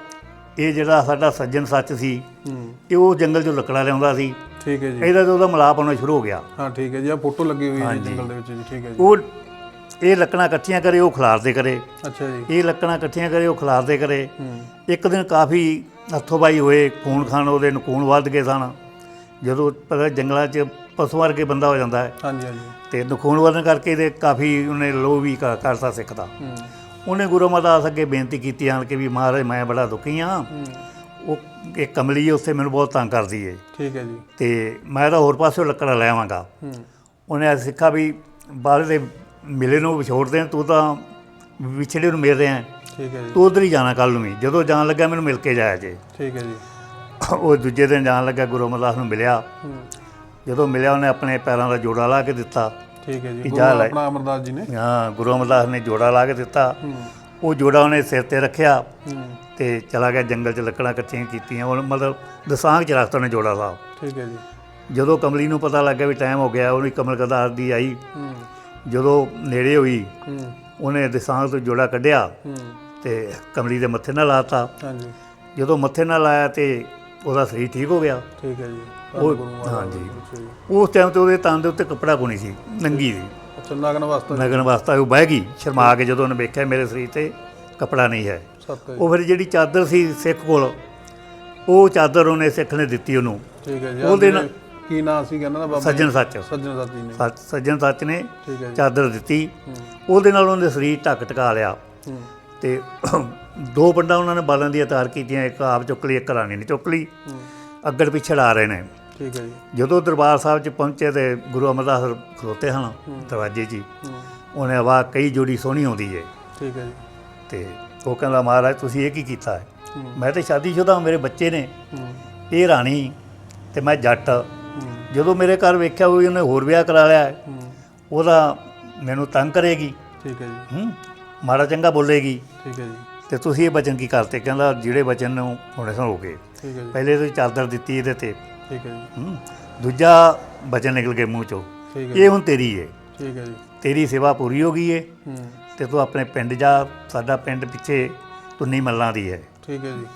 ਇਹ ਜਿਹੜਾ ਸਾਡਾ ਸੱਜਣ ਸੱਚ ਸੀ ਹੂੰ। ਇਹ ਉਹ ਜੰਗਲ 'ਚੋਂ ਲੱਕੜਾਂ ਲਿਆਉਂਦਾ ਸੀ। ਠੀਕ ਹੈ ਜੀ। ਇਹਦਾ ਤੇ ਉਹਦਾ ਮਲਾਪ ਹੋਣਾ ਸ਼ੁਰੂ ਹੋ ਗਿਆ। ਹਾਂ ਠੀਕ ਹੈ ਜੀ। ਆ ਫੋਟੋ ਲੱਗੀ ਹੋਈ ਹੈ ਜੀ। ਜੰਗਲ ਦੇ ਵਿੱਚ ਜੀ। ਠੀਕ ਹੈ ਜੀ। ਉਹ ਇਹ ਲੱਕੜਾਂ ਇਕੱਠੀਆਂ ਕਰੇ ਉਹ ਖਿਲਾਰਦੇ ਕਰੇ। ਅੱਛਾ ਜੀ। ਇਹ ਲੱਕੜਾਂ ਇਕੱਠੀਆਂ ਕਰੇ ਉਹ ਖਿਲਾਰਦੇ ਕਰੇ। ਇੱਕ ਦਿਨ ਕਾਫੀ ਹੱਥੋਂ-ਬਾਈ ਹੋਏ ਖੂਨ ਖਾਨ ਉਹਦੇ ਨਕੂਨ ਵੱਧ ਗਏ ਸਨ ਜਦੋਂ ਪਤਾ ਜੰਗਲਾਂ 'ਚ ਪਸ਼ੂ ਵਰਗੇ ਬੰਦਾ ਹੋ ਜਾਂਦਾ ਹੈ। ਹਾਂਜੀ ਹਾਂਜੀ। ਤੇ ਨਖੂਨ ਵਧਣ ਕਰਕੇ ਇਹਦੇ ਕਾਫੀ ਉਹਨੇ ਲੋ ਵੀ ਕਰ- ਕਰਤਾ ਸਿੱਖਦਾ ਉਹਨੇ ਗੁਰੂ ਅਮਰਦਾਸ ਅੱਗੇ ਬੇਨਤੀ ਕੀਤੀ ਆਣ ਕੇ ਵੀ ਮਹਾਰਾਜ ਮੈਂ ਬੜਾ ਦੁਖੀ ਹੂੰ। ਉਹ ਇੱਕ ਕਮਲੀ ਉੱਥੇ ਮੈਨੂੰ ਬਹੁਤ ਤੰਗ ਕਰਦੀ ਏ ਠੀਕ ਹੈ ਜੀ। ਤੇ ਮੈਂ ਤਾਂ ਹੋਰ ਪਾਸੇ ਲੱਕੜਾਂ ਲੈ ਆਵਾਂਗਾ। ਉਹਨੇ ਆ ਸਿੱਖਾ ਵੀ ਬਾਹਰ ਦੇ ਮਿਲੇ ਨੂੰ ਵਿਛੋੜਦੇ ਆ, ਤੂੰ ਤਾਂ ਵਿਛੜੇ ਨੂੰ ਮਿਲ ਰਿਹਾ ਠੀਕ ਹੈ ਜੀ। ਤੂੰ ਉਧਰ ਹੀ ਜਾਣਾ ਕੱਲ ਨੂੰ ਵੀ। ਜਦੋਂ ਜਾਣ ਲੱਗਾ ਮੈਨੂੰ ਮਿਲ ਕੇ ਜਾਇਆ ਜੇ। ਠੀਕ ਹੈ ਜੀ। ਉਹ ਦੂਜੇ ਦਿਨ ਜਾਣ ਲੱਗਾ ਗੁਰੂ ਅਮਰਦਾਸ ਨੂੰ ਮਿਲਿਆ। ਜਦੋਂ ਮਿਲਿਆ ਉਹਨੇ ਆਪਣੇ ਪੈਰਾਂ ਦਾ ਜੋੜਾ ਲਾ ਕੇ ਦਿੱਤਾ। ਠੀਕ ਹੈ ਜੀ। ਗੁਰੂ। ਆਪਣਾ ਅਮਰਦਾਸ ਜੀ ਨੇ। ਹਾਂ ਗੁਰੂ ਅਮਰਦਾਸ ਨੇ ਜੋੜਾ ਲਾ ਕੇ ਦਿੱਤਾ। ਉਹ ਜੋੜਾ ਉਹਨੇ ਸਿਰ ਤੇ ਰੱਖਿਆ। ਤੇ ਚਲਾ ਗਿਆ ਜੰਗਲ 'ਚ ਲੱਕੜਾਂ ਇਕੱਠੀਆਂ ਕੀਤੀਆਂ। ਉਹ ਮਤਲਬ ਦਸਾਂਗ 'ਚ ਰੱਖਤਾ ਉਹਨੇ ਜੋੜਾ ਸਾਹਿਬ ਠੀਕ ਹੈ ਜੀ। ਜਦੋਂ ਕਮਲੀ ਨੂੰ ਪਤਾ ਲੱਗਾ ਵੀ ਟਾਈਮ ਹੋ ਗਿਆ ਉਹਨੇ ਕਮਲ ਕਦਾਰ ਦੀ ਆਈ। ਜਦੋਂ ਨੇੜੇ ਹੋਈ ਉਹਨੇ ਦਸਾਂਗ ਤੋਂ ਜੋੜਾ ਕੱਢਿਆ ਤੇ ਕਮਲੀ ਦੇ ਮੱਥੇ ਨਾਲ ਲਾਤਾ। ਹਾਂਜੀ। ਜਦੋਂ ਮੱਥੇ ਨਾਲ ਲਾਇਆ ਤੇ ਉਹਦਾ ਸਰੀਰ ਠੀਕ ਹੋ ਗਿਆ। ਠੀਕ ਹੈ ਜੀ। ਉਹ- ਹਾਂਜੀ। ਉਸ ਟਾਈਮ ਤੇ ਉਹਦੇ ਤਨ ਦੇ ਉੱਤੇ ਕੱਪੜਾ ਕੋਣੀ ਸੀ ਨੰਗੀ ਸੀ ਅੱਛਾ ਨਗਨ ਵਾਸਤਾ ਨਗਨ ਵਾਸਤਾ ਉਹ ਬਹਿ ਗਈ ਸ਼ਰਮਾ ਕੇ ਜਦੋਂ ਉਹਨੇ ਵੇਖਿਆ ਮੇਰੇ ਸਰੀਰ ਤੇ ਕੱਪੜਾ ਨਹੀਂ ਹੈ। ਉਹ ਫਿਰ ਜਿਹੜੀ ਚਾਦਰ ਸੀ ਸਿੱਖ ਕੋਲ ਉਹ ਚਾਦਰ ਉਹਨੇ ਸਿੱਖ ਨੇ ਦਿੱਤੀ ਉਹਨੂੰ। ਠੀਕ ਹੈ ਜੀ। ਉਹਦੇ ਨਾਲ- ਕੀ ਨਾਂ ਸੀ ਕਹਿੰਦਾ ਨਾ ਬਾਬਾ ਸੱਜਣ ਸੱਚ। ਸੱਜਣ ਸੱਚ ਜੀ ਨੇ। ਸੱਚ- ਸੱਜਣ ਸੱਚ ਨੇ ਠੀਕ ਹੈ ਜੀ। ਚਾਦਰ ਦਿੱਤੀ। ਉਹਦੇ ਨਾਲ ਉਹਨੇ ਸਰੀਰ ਢੱਕ ਟਕਾ ਲਿਆ। ਹੂੰ। ਤੇ ਦੋ ਪੰਡਾ ਉਹਨਾਂ ਨੇ ਬਾਲਾਂ ਦੀ ਤਾਰ ਕੀਤੀਆਂ ਇੱਕ ਆਪ ਚੁੱਕ ਲਈ ਇੱਕ ਰਾਣੀ ਨੇ ਚੁੱਕ ਲਈ। ਹੂੰ। ਅੱਗੜ ਪਿਛੜ ਆ ਰਹੇ ਨੇ। ਠੀਕ ਹੈ ਜੀ। ਜਦੋਂ ਦਰਬਾਰ ਸਾਹਿਬ 'ਚ ਪਹੁੰਚੇ ਤੇ ਗੁਰੂ ਅਮਰਦਾਸ ਖਲੋਤੇ ਹਨ ਦਰਵਾਜ਼ੇ 'ਚ ਹੀ। ਹੂੰ ਉਹਨੇ ਆਵਾਜ਼ ਕਈ ਜੋੜੀ ਸੋਹਣੀ ਆਉਂਦੀ ਏ। ਠੀਕ ਹੈ ਜੀ। ਤੇ ਉਹ ਕਹਿੰਦਾ ਮਹਾਰਾਜ ਤੁਸੀਂ ਇਹ ਕੀ ਕੀਤਾ ਹੈ? ਹੂੰ। ਮੈਂ ਤੇ ਸ਼ਾਦੀशुदा ਮੇਰੇ ਬੱਚੇ ਨੇ। ਹੂੰ। ਇਹ ਰਾਣੀ ਤੇ ਮੈਂ ਜੱਟ। ਜਦੋਂ ਮੇਰੇ ਘਰ ਵੇਖਿਆ ਵੀ ਉਹਨੇ ਹੋਰ ਵਿਆਹ ਕਰਾ ਲਿਆ। ਹੈ, ਹੂੰ ਉਹਦਾ ਮੈਨੂੰ ਤੰਗ ਕਰੇਗੀ। ਠੀਕ ਹੈ ਜੀ। ਹੂੰ? ਮਾੜਾ ਚੰਗਾ ਬੋਲੇਗੀ। ਠੀਕ ਹੈ ਜੀ। ਤੇ ਤੁਸੀਂ ਇਹ ਬਚਨ ਕੀ ਕਰਤੇ? ਕਹਿੰਦਾ ਜਿਹੜੇ ਬਚਨ ਨੂੰ ਹੁਣੇ ਸੁਣ ਹੋ ਗਏ। ਠੀਕ ਹੈ ਜੀ। ਪਹਿਲੇ ਤੁਸੀਂ ਚਾਦਰ ਦਿੱਤੀ ਇਹਦੇ ਤੇ। ਠੀਕ ਹੈ ਜੀ। ਹੂੰ? ਦੂਜਾ ਬਚਨ ਨਿਕਲ ਕੇ ਮੂੰਹ ਚੋਂ। ਠੀਕ ਹੈ ਇਹ ਹੁਣ ਤੇਰੀ ਏ। ਠੀਕ ਹੈ ਜੀ। ਤੇਰੀ ਸੇਵਾ ਪੂਰੀ ਹੋ ਗਈ ਏ। ਹੂੰ। ਤੇ ਤੂੰ ਆਪਣੇ ਪਿੰਡ ਜਾ। ਸਾਡਾ ਪਿੰਡ ਪਿੱਛੇ ਤੁੰਨੀ ਮੱਲਾਂ ਦੀ ਹੈ ਠੀਕ ਹੈ ਜੀ।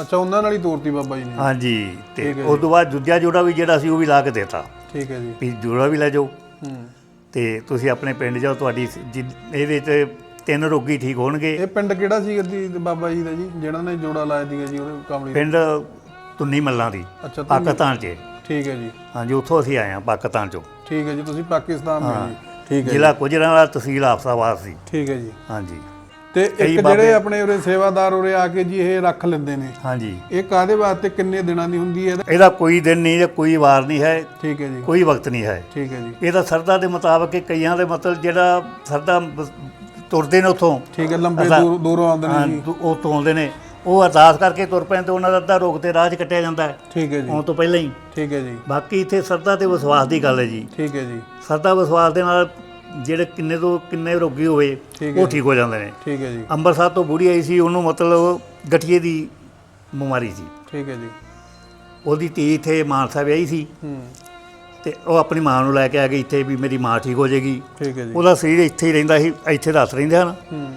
ਅੱਛਾ ਉਹਨਾਂ ਨਾਲ ਹੀ ਤੋਰਤੀ ਬਾਬਾ ਜੀ ਨੇ। ਹਾਂਜੀ ਤੇ ਉਸ ਤੋਂ ਬਾਅਦ ਦੂਜਾ ਜੋੜਾ ਵੀ ਜਿਹੜਾ ਸੀ ਉਹ ਵੀ ਲਾ ਕੇ ਦੇਤਾ। ਠੀਕ ਹੈ ਜੀ। ਵੀ ਜੋੜਾ ਵੀ ਲੈ ਜਾਓ। ਹੂੰ। ਤੇ ਤੁਸੀਂ ਆਪਣੇ ਪਿੰਡ ਜਾਓ ਤੁਹਾਡੀ ਜਿ- ਇਹਦੇ 'ਚ ਤਿੰਨ ਰੋਗੀ ਠੀਕ ਹੋਣਗੇ। ਇਹ ਪਿੰਡ ਕਿਹੜਾ ਸੀ ਗੱਦੀ ਬਾਬਾ ਜੀ ਦਾ ਜੀ ਜਿਹੜਾ ਨੇ ਜੋੜਾ ਲਾਇਆ ਸੀਗਾ ਜੀ ਉਹਦੇ ਕਾਮੜੀ ਪਿੰਡ ਤੁੰਨੀ ਮੱਲਾਂ ਦੀ ਅੱਛਾ ਪਾਕਿਸਤਾਨ 'ਚ। ਠੀਕ ਹੈ ਜੀ। ਹਾਂਜੀ ਉੱਥੋਂ ਅਸੀਂ ਆਏ ਹਾਂ ਪਾਕਿਸਤਾਨ 'ਚੋਂ। ਠੀਕ ਹੈ ਜੀ ਤੁਸੀਂ ਪਾਕਿਸਤਾਨ ਦੇ ਜੀ। ਠੀਕ ਹੈ ਜ਼ਿਲ੍ਹਾ ਗੁਜਰਾਂਵਾਲਾ ਤਹਿਸੀਲ ਆਫਸਾਬਾਦ ਸੀ। ਠੀਕ ਹੈ ਜੀ। ਹਾਂਜੀ। ਤੇ ਕਈ ਇੱਕ ਬਾਬੇ- ਜਿਹੜੇ ਆਪਣੇ ਉਰੇ ਸੇਵਾਦਾਰ ਉਰੇ ਆ ਕੇ ਜੀ ਇਹ ਰੱਖ ਲੈਂਦੇ ਨੇ। ਹਾਂਜੀ। ਇਹ ਕਾਦੇ ਵਾਸਤੇ ਕਿੰਨੇ ਦਿਨਾਂ ਦੀ ਹੁੰਦੀ ਹੈ? ਇਹਦਾ ਕੋਈ ਦਿਨ ਨਹੀਂ ਜਾਂ ਕੋਈ ਵਾਰ ਨਹੀਂ ਹੈ। ਠੀਕ ਹੈ ਜੀ। ਕੋਈ ਵਕਤ ਨਹੀਂ ਹੈ। ਠੀਕ ਹੈ ਜੀ। ਇਹ ਤਾਂ ਸਰਦਾ ਦੇ ਮੁਤਾਬਕ ਇਹ ਕਈਆਂ ਦੇ ਮਤਲਬ ਜਿਹੜਾ ਸਰਦਾ ਬ- ਤੁਰਦੇ ਨੇ ਉੱਥੋਂ। ਠੀਕ ਹੈ ਲੰਬੇ। ਦੂਰ ਦੂਰੋਂ ਆਉਂਦੇ ਹਾਂ, ਨੇ ਜੀ ਉਹ ਤੋਂ ਆਉਂਦੇ ਨੇ। ਉਹ ਅਰਦਾਸ ਕਰਕੇ ਤੁਰ ਪੈਣ ਤੇ ਉਹਨਾਂ ਦਾ ਅੱਧਾ ਰੋਗ ਤੇ ਰਾਹ 'ਚ ਕੱਟਿਆ ਜਾਂਦਾ ਹੈ। ਠੀਕ ਹੈ ਜੀ। ਆਉਣ ਤੋਂ ਪਹਿਲਾਂ ਹੀ। ਠੀਕ ਹੈ ਜੀ। ਬਾਕੀ ਇੱਥੇ ਸਰਦਾ ਤੇ ਵਿਸ਼ਵਾਸ ਦੀ ਗੱਲ ਹੈ ਜੀ। ਠੀਕ ਹੈ ਜੀ। ਸਰਦਾ ਵਿਸ਼ਵਾਸ ਦੇ ਨਾਲ ਜਿਹੜੇ ਕਿੰਨੇ ਤੋਂ ਕਿੰਨੇ ਰੋਗੀ ਹੋਵੇ ਠੀਕ ਹੈ ਉਹ ਠੀਕ ਹੋ ਜਾਂਦੇ ਨੇ। ਠੀਕ ਹੈ ਜੀ। ਅੰਮ੍ਰਿਤਸਰ ਤੋਂ ਬੁੜੀ ਆਈ ਸੀ ਉਹਨੂੰ ਮਤਲਬ ਗਠੀਏ ਦੀ ਬਿਮਾਰੀ ਸੀ। ਠੀਕ ਹੈ ਜੀ। ਉਹਦੀ ਧੀ ਇੱਥੇ ਮਾਨਸਾ ਵਿਆਹੀ ਸੀ। ਹੂੰ। ਤੇ ਉਹ ਆਪਣੀ ਮਾਂ ਨੂੰ ਲੈ ਕੇ ਆ ਗਈ ਇੱਥੇ ਵੀ ਮੇਰੀ ਮਾਂ ਠੀਕ ਹੋ ਜਾਏਗੀ। ਠੀਕ ਹੈ ਜੀ। ਉਹਦਾ ਸਰੀਰ ਇੱਥੇ ਹੀ ਰਹਿੰਦਾ ਸੀ ਇੱਥੇ ਦੱਸ ਰਹਿੰਦੇ ਹਨ। ਹੂੰ।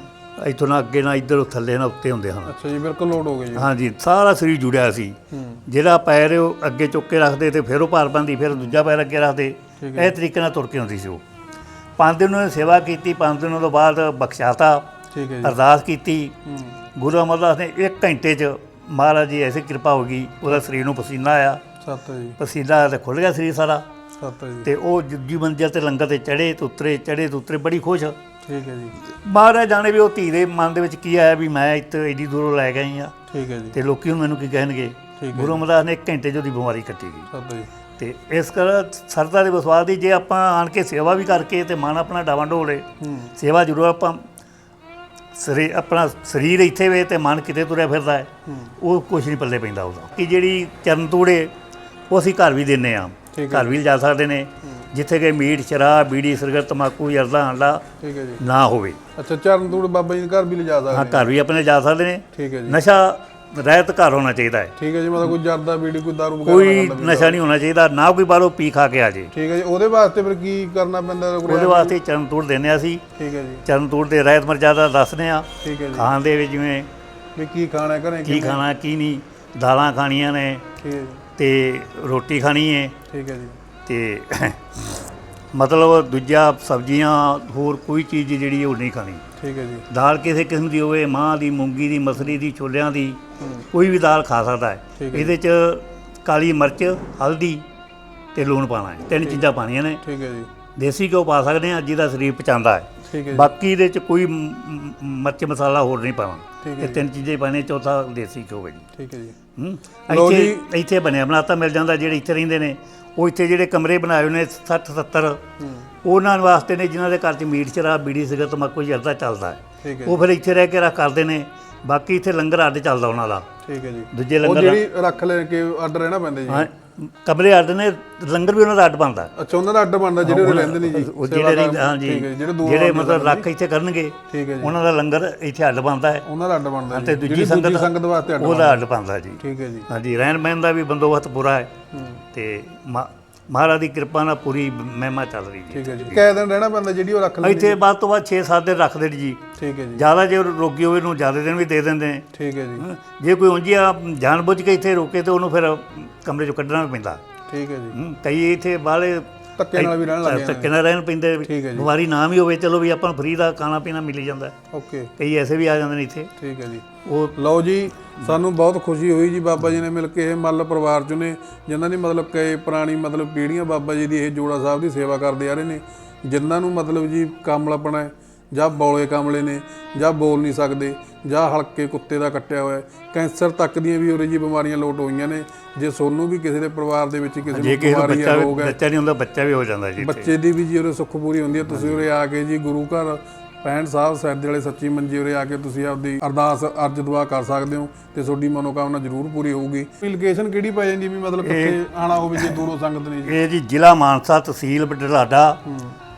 ਇੱਥੋਂ ਨਾ ਅੱਗੇ ਨਾ ਇੱਧਰ ਥੱਲੇ ਨਾ ਉੱਤੇ ਹੁੰਦੇ ਹਨ। ਅੱਛਾ ਜੀ ਬਿਲਕੁਲ ਲੋਡ ਹੋ ਗਏ ਜੀ। ਹਾਂਜੀ ਸਾਰਾ ਸਰੀਰ ਜੁੜਿਆ ਸੀ। ਹੂੰ। ਜਿਹੜਾ ਪੈਰ ਉਹ ਅੱਗੇ ਚੁੱਕ ਕੇ ਰੱਖਦੇ ਤੇ ਫਿਰ ਉਹ ਭਾਰ ਪਾਉਂਦੀ ਫਿਰ ਦੂਜਾ ਪੈਰ ਅੱਗੇ ਰੱਖਦੇ। ਇਹ ਤਰੀਕੇ ਨਾਲ ਤੁਰ ਕੇ ਆਉਂਦੀ ਸੀ ਉਹ। ਪੰਜ ਦਿਨ ਉਹਨੇ ਸੇਵਾ ਕੀਤੀ ਪੰਜ ਦਿਨਾਂ ਤੋਂ ਬਾਅਦ ਬਖਸ਼ਾਤਾ ਠੀਕ ਹੈ ਜੀ। ਅਰਦਾਸ ਕੀਤੀ। ਹੂੰ। ਗੁਰੂ ਅਮਰਦਾਸ ਨੇ 1 ਘੰਟੇ 'ਚ ਮਹਾਰਾਜ ਜੀ ਐਸੀ ਕਿਰਪਾ ਹੋ ਗਈ ਉਹਦਾ ਸਰੀਰ ਨੂੰ ਪਸੀਨਾ ਆਇਆ। ਸੱਤ ਹੈ ਜੀ ਪਸੀਨਾ ਤੇ ਖੁੱਲ ਗਿਆ ਸਰੀਰ ਸਾਰਾ। ਸੱਤ ਹੈ ਜੀ ਤੇ ਉਹ ਦੂਜੀ ਮੰਜ਼ਿਲ ਤੇ ਲੰਗਰ ਤੇ ਚੜੇ ਤੇ ਉਤਰੇ ਚੜੇ ਤੇ ਉਤਰੇ ਬੜੀ ਖੁਸ਼। ਠੀਕ ਹੈ ਜੀ। ਮਹਾਰਾਜ ਜਾਣੇ ਵੀ ਉਹ ਧੀ ਦੇ ਮਨ ਦੇ ਵਿੱਚ ਕੀ ਆਇਆ ਵੀ ਮੈਂ ਇੱਥੇ ਏਡੀ ਦੂਰੋਂ ਲੈ ਗਈ ਆ ਠੀਕ ਹੈ ਜੀ। ਤੇ ਲੋਕੀ ਮੈਨੂੰ ਕੀ ਕਹਿਣਗੇ? ਹੈ ਗੁਰੂ ਅਮਰਦਾਸ ਨੇ 1 ਘੰਟੇ 'ਚ ਉਹਦੀ ਬਿਮਾਰੀ ਕੱਟੀ ਗਈ। ਸੱਤ ਹੈ ਜੀ ਤੇ ਇਸ ਕਰ ਸਰਦਾ ਦੇ ਵਿਸ਼ਵਾਸ ਦੀ ਜੇ ਆਪਾਂ ਆਣ ਕੇ ਸੇਵਾ ਵੀ ਕਰਕੇ ਤੇ ਮਨ ਆਪਣਾ ਡਾਵਾਂ ਹੂੰ। ਸੇਵਾ ਜ਼ਰੂਰ ਆਪਾਂ ਸਰੀਰ ਆਪਣਾ ਸਰੀਰ ਇੱਥੇ ਵੇ ਤੇ ਮਨ ਕਿਤੇ ਤੁਰਿਆ ਫਿਰਦਾ ਹੈ। ਉਹ ਕੁਛ ਨਹੀਂ ਪੱਲੇ ਪੈਂਦਾ ਉਹਦਾ। ਕਿ ਜਿਹੜੀ ਚਰਨ ਤੂੜੇ ਉਹ ਅਸੀਂ ਘਰ ਵੀ ਦਿੰਨੇ ਆ। ਘਰ ਵੀ ਲਿਜਾ ਸਕਦੇ ਨੇ ਜਿੱਥੇ ਕਿ ਮੀਟ ਸ਼ਰਾਬ ਬੀੜੀ ਸਿਗਰਟ ਤਮਾਕੂ ਜਰਦਾ ਆਂਡਾ ਠੀਕ ਹੈ ਜੀ। ਨਾ ਹੋਵੇ। ਅੱਛਾ ਚਰਨ ਤੂੜ ਬਾਬਾ ਜੀ ਦੇ ਘਰ ਵੀ ਲਿਜਾ ਸਕਦੇ ਹਾਂ। ਘਰ ਵੀ ਆਪਣੇ ਜਾ ਸਕਦੇ ਨੇ। ਠੀਕ ਹੈ ਜੀ। ਨਸ਼ਾ ਰਹਿਤ ਘਰ ਹੋਣਾ ਚਾਹੀਦਾ ਹੈ। ਠੀਕ ਹੈ ਜੀ ਮਤਲਬ ਕੋਈ ਜਰਦਾ ਬੀੜੀ ਕੋਈ ਦਾਰੂ ਵਗੈਰਾ ਕੋਈ ਨਾ ਨਸ਼ਾ ਨਹੀਂ ਹੋਣਾ ਚਾਹੀਦਾ ਨਾ ਕੋਈ ਬਾਹਰੋਂ ਪੀ ਖਾ ਕੇ ਆ ਜੇ। ਠੀਕ ਹੈ ਜੀ ਉਹਦੇ ਵਾਸਤੇ ਫਿਰ ਕੀ ਕਰਨਾ ਪੈਂਦਾ? ਉਹਦੇ ਵਾਸਤੇ ਚਰਨ ਤੂੜ ਦਿੰਨੇ ਆ ਅਸੀਂ। ਠੀਕ ਹੈ ਜੀ। ਚਰਨ ਤੂੜ ਦੇ ਰਹਿਤ ਮਰਜ਼ਾਦਾ ਦੱਸਦੇ ਆ ਠੀਕ ਹੈ ਜੀ। ਖਾਣ ਦੇ ਵਿੱਚ ਜਿਵੇਂ ਵੀ ਕੀ ਖਾਣਾ ਘਰੇ ਕੀ ਖਾਣਾ ਕੀ ਨਹੀਂ ਦਾਲਾਂ ਖਾਣੀਆਂ ਨੇ ਠੀਕ ਹੈ ਜੀ। ਤੇ ਰੋਟੀ ਖਾਣੀ ਹੈ। ਠੀਕ ਹੈ ਜੀ। ਤੇ ਮਤਲਬ ਦੂਜਾ ਸਬਜ਼ੀਆਂ ਹੋਰ ਕੋਈ ਚੀਜ਼ ਜਿਹੜੀ ਉਹ ਨਹੀਂ ਖਾਣੀ। ਠੀਕ ਹੈ ਜੀ। ਦਾਲ ਕਿਸੇ ਕਿਸਮ ਦੀ ਹੋਵੇ ਮਾਂ ਦੀ ਮੂੰਗੀ ਦੀ ਮਸਰੀ ਦੀ ਛੋਲਿਆਂ ਦੀ ਕੋਈ ਵੀ ਦਾਲ ਖਾ ਸਕਦਾ ਹੈ। ਠੀਕ ਹੈ ਇਹਦੇ ਚ ਕਾਲੀ ਮਿਰਚ ਹਲਦੀ ਤੇ ਲੂਣ ਪਾਣਾ ਹੈ। ਤਿੰਨ ਚੀਜ਼ਾਂ ਪਾਣੀਆਂ ਨੇ। ਠੀਕ ਹੈ ਜੀ। ਦੇਸੀ ਘਿਓ ਪਾ ਸਕਦੇ ਆ ਜਿਹਦਾ ਸਰੀਰ ਪਚਾਉਂਦਾ ਹੈ। ਠੀਕ ਹੈ ਜੀ। ਬਾਕੀ ਇਹਦੇ ਚ ਕੋਈ ਮ- ਮ- ਮਿਰਚ ਮਸਾਲਾ ਹੋਰ ਨਹੀਂ ਠੀਕ ਹੈ ਇਹ ਤਿੰਨ ਚੀਜ਼ਾਂ ਹੀ ਪਾਣੇ ਚੌਥਾ ਦੇਸੀ ਘਿਓ ਹੈ ਜੀ। ਠੀਕ ਹੈ ਜੀ। ਹੂੰ। ਲਓ ਇੱਥੇ ਇੱਥੇ ਬਣਿਆ ਬਣਾਤਾ ਮਿਲ ਜਾਂਦਾ ਜਿਹੜੇ ਇੱਥੇ ਰਹਿੰਦੇ ਨੇ ਉਹ ਇੱਥੇ ਜਿਹੜੇ ਕਮਰੇ ਬਣਾਏ ਹੋਏ ਨੇ 60 70 ਹੂੰ। ਉਹਨਾਂ ਵਾਸਤੇ ਨੇ ਜਿਨ੍ਹਾਂ ਦੇ ਘਰ 'ਚ ਮੀਟ ਸ਼ਰਾਬ ਬੀੜੀ ਸਿਗਰਟ ਤੰਬਾਕੂ ਜਰਦਾ ਚੱਲਦਾ। ਹੈ ਠੀਕ ਹੈ ਉਹ ਫਿਰ ਇੱਥੇ ਰਹਿ ਕੇ ਰੱਖ ਕਰਦੇ ਨੇ ਬਾਕੀ ਇੱਥੇ ਲੰਗਰ ਅੱਡ ਚੱਲਦਾ ਉਹਨਾਂ ਦਾ। ਠੀਕ ਹੈ ਜੀ। ਦੂਜੇ ਉਹ ਲੰਗਰ ਜਿਹੜੀ ਰੱਖ ਲੈ ਕੇ ਅੱਡ ਰਹਿਣਾ ਪੈਂਦਾ ਜੀ। ਹਾਂ ਕਮਰੇ ਅੱਡ ਨੇ ਲੰਗਰ ਵੀ ਉਹਨਾਂ ਦਾ ਅੱਡ ਬਣਦਾ। ਅੱਛਾ ਉਹਨਾਂ ਦਾ ਅੱਡ ਬਣਦਾ ਜਿਹੜੇ ਉਰੇ ਰਹਿੰਦੇ ਨੇ ਜੀ। ਉਹ ਜਿਹੜੇ ਹਾਂ ਜੀ। ਠੀਕ ਹੈ ਜਿਹੜੇ ਦੂਰ ਜਿਹੜੇ ਮਤਲਬ ਰੱਖ ਇੱਥੇ ਕਰਨਗੇ ਠੀਕ ਹੈ ਜੀ। ਉਹਨਾਂ ਦਾ ਲੰਗਰ ਇੱਥੇ ਅੱਡ ਬਣਦਾ ਹੈ। ਉਹਨਾਂ ਦਾ ਅੱਡ ਬਣਦਾ ਜੀ। ਤੇ ਜਿਹੜੀ ਦੂਜੀ ਸੰਗਤ ਸੰਗਤ ਵਾਸਤੇ ਅੱਡ ਉਹਦਾ ਅੱਡ ਬਣਦਾ ਜੀ। ਠੀਕ ਹੈ ਜੀ। ਹਾਂਜੀ ਰਹਿਣ ਬਹਿਣ ਦਾ ਵੀ ਬੰਦੋਬਸਤ ਪੂਰਾ ਹੈ। ਹੂੰ। ਤੇ ਮਾ- ਮਹਾਰਾਜ ਦੀ ਕਿਰਪਾ ਨਾਲ ਪੂਰੀ ਮਹਿਮਾ ਚੱਲ ਰਹੀ ਹੈ ਠੀਕ ਹੈ ਜੀ। ਕੈ ਦਿਨ ਰਹਿਣਾ ਪੈਂਦਾ ਜਿਹੜੀ ਉਹ ਰੱਖ ਲੈ ਇੱਥੇ ਬਾਅਦ ਤੋਂ ਬਾਅਦ 6-7 ਦਿਨ ਰੱਖਦੇ ਨੇ ਜੀ। ਠੀਕ ਹੈ ਜੀ। ਜ਼ਿਆਦਾ ਜੇ ਰੋਗੀ ਹੋਵੇ ਨੂੰ ਜ਼ਿਆਦਾ ਦਿਨ ਵੀ ਦੇ ਦਿੰਦੇ ਨੇ। ਠੀਕ ਹੈ ਜੀ। ਜੇ ਕੋਈ ਉਂਝੀ ਆ ਜਾਣਬੁੱਝ ਕੇ ਇੱਥੇ ਰੋਕੇ ਤੇ ਉਹਨੂੰ ਫਿਰ ਕਮਰੇ ਚੋਂ ਕੱਢਣਾ ਪੈਂਦਾ। ਠੀਕ ਹੈ ਜੀ। ਕਈ ਇੱਥੇ ਬਾਹਲੇ ਧੱਕੇ ਨਾਲ ਵੀ ਰਹਿਣ ਲੱਗ ਜਾਂਦੇ ਧੱਕੇ ਨਾਲ ਰਹਿਣ ਪੈਂਦੇ। ਬਿਮਾਰੀ ਨਾ ਵੀ ਹੋਵੇ ਚਲੋ ਵੀ ਆਪਾਂ ਨੂੰ ਫ੍ਰੀ ਦਾ ਖਾਣਾ ਪੀਣਾ ਮਿਲ ਜਾਂਦਾ। ਓਕੇ। ਕਈ ਐਸੇ ਵੀ ਆ ਜਾਂਦੇ ਨੇ ਇੱਥੇ। ਠੀਕ ਹੈ ਜੀ। ਉਹ ਲਓ ਜੀ ਸਾਨੂੰ ਬਹੁਤ ਖੁਸ਼ੀ ਹੋਈ ਜੀ ਬਾਬਾ ਜੀ ਨੇ ਮਿਲ ਕੇ ਇਹ ਮੱਲ ਪਰਿਵਾਰ ਚੋਂ ਨੇ ਜਿਨ੍ਹਾਂ ਦੀ ਮਤਲਬ ਕਈ ਪੁਰਾਣੀ ਮਤਲਬ ਪੀੜ੍ਹੀਆਂ ਬਾਬਾ ਜੀ ਦੀ ਇਹ ਜੋੜਾ ਸਾਹਿਬ ਦੀ ਸੇਵਾ ਕਰਦੇ ਆ ਰਹੇ ਨੇ ਜਿਨ੍ਹਾਂ ਨੂੰ ਮਤਲਬ ਜੀ ਕਮਲਾਪਣਾ ਹੈ। ਜਾਂ ਬੌਲੇ ਕਮਲੇ ਨੇ ਜਾਂ ਬੋਲ ਨਹੀਂ ਸਕਦੇ ਜਾਂ ਹਲਕੇ ਕੁੱਤੇ ਦਾ ਕੱਟਿਆ ਹੋਇਆ। ਕੈਂਸਰ ਤੱਕ ਦੀਆਂ ਵੀ ਉਰੇ ਜੀ ਬਿਮਾਰੀਆਂ ਲੋਟ ਹੋਈਆਂ ਨੇ। ਜੇ ਸੋਨੂੰ ਵੀ ਕਿਸੇ ਦੇ ਪਰਿਵਾਰ ਦੇ ਵਿੱਚ ਕਿਸੇ ਨੂੰ ਬਿਮਾਰੀ ਹੈ ਰੋਗ ਹੈ ਬੱਚਾ ਨਹੀਂ ਹੁੰਦਾ ਬੱਚਾ ਵੀ ਹੋ ਜਾਂਦਾ ਜੀ। ਬੱਚੇ ਦੀ ਵੀ ਜੀ ਉਰੇ ਸੁੱਖ ਪੂਰੀ ਹੁੰਦੀ ਹੈ। ਤੁਸੀਂ ਉਰੇ ਆ ਕੇ ਜੀ ਗੁਰੂ ਘਰ ਪੈਣ ਸਾਹਿਬ ਸੈਦੇ ਵਾਲੇ ਸੱਚੀ ਮੰਜੀ ਉਰੇ ਆ ਕੇ ਤੁਸੀਂ ਆਪਦੀ ਅਰਦਾਸ ਅਰਜ ਦੁਆ ਕਰ ਸਕਦੇ ਹੋ ਤੇ ਤੁਹਾਡੀ ਮਨੋਕਾਮਨਾ ਜ਼ਰੂਰ ਪੂਰੀ ਹੋਊਗੀ। ਲੋਕੇਸ਼ਨ ਕਿਹੜੀ ਪੈ ਜਾਂਦੀ ਵੀ ਮਤਲਬ ਕਿੱਥੇ ਆਣਾ ਹੋਵੇ ਜੇ ਦੂਰੋਂ ਸੰਗਤ ਨੇ ਜੀ? ਇਹ ਜੀ ਜ਼ਿਲ੍ਹਾ ਮਾਨਸਾ ਤਹਿਸੀਲ ਬਡਲਾਡਾ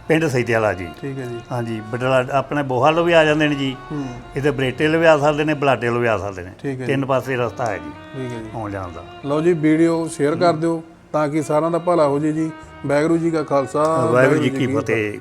ਪਿੰਡ ਸੈਦਿਆਲਾ ਜੀ। ਠੀਕ ਹੈ ਜੀ। ਹਾਂਜੀ ਬਡਲਾਡਾ ਆਪਣੇ ਬੋਹਾ ਲੋ ਵੀ ਆ ਜਾਂਦੇ ਨੇ ਜੀ। ਹੂੰ। ਇਹਦੇ ਬਰੇਟੇ ਲੋ ਵੀ ਆ ਸਕਦੇ ਨੇ ਬਲਾਡੇ ਲੋ ਵੀ ਆ ਸਕਦੇ ਨੇ। ਤਿੰਨ ਪਾਸੇ ਰਸਤਾ ਹੈ ਜੀ ਠੀਕ ਹੈ ਜੀ। ਆਉਣ ਜਾਣ ਦਾ। ਲਓ ਜੀ ਵੀਡੀਓ ਸ਼ੇਅਰ ਕਰ ਦਿਓ ਤਾਂ ਕਿ ਸਾਰਿਆਂ ਦਾ ਭਲਾ ਹੋ ਜੇ ਜੀ। ਵਾਹਿਗੁਰੂ ਜੀ ਕਾ ਖਾਲਸਾ ਵਾਹਿਗੁਰੂ ਜੀ ਕੀ ਫਤਿਹ।